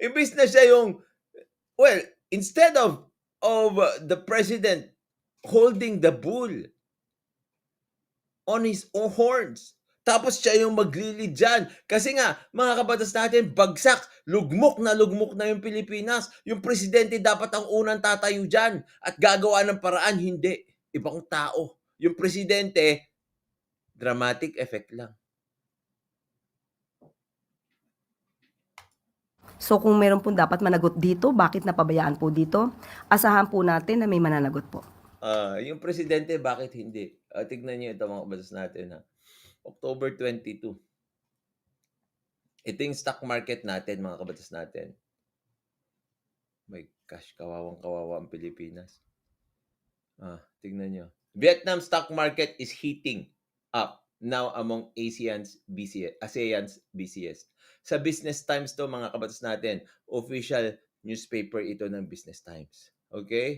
Imbis na siya yung, well, instead of of uh, the president holding the bull on his own horns, tapos siya yung maglilid dyan. Kasi nga, mga kabatas natin, bagsak, lugmok na lugmok na yung Pilipinas. Yung presidente dapat ang unang tatayo dyan at gagawa ng paraan, hindi. Ibang tao. Yung presidente, dramatic effect lang. So kung meron po dapat managot dito, bakit napabayaan po dito? Asahan po natin na may mananagot po. Ah, yung presidente, bakit hindi? Ah, tignan niyo ito mga kabatas natin. Ha? October 22. Ito yung stock market natin, mga kabatas natin. May gosh, kawawang kawawa ang Pilipinas. Ah, tignan niyo. Vietnam stock market is heating up now among ASEAN's BCS, ASEAN's BCS. Sa Business Times to mga kabatas natin, official newspaper ito ng Business Times. Okay?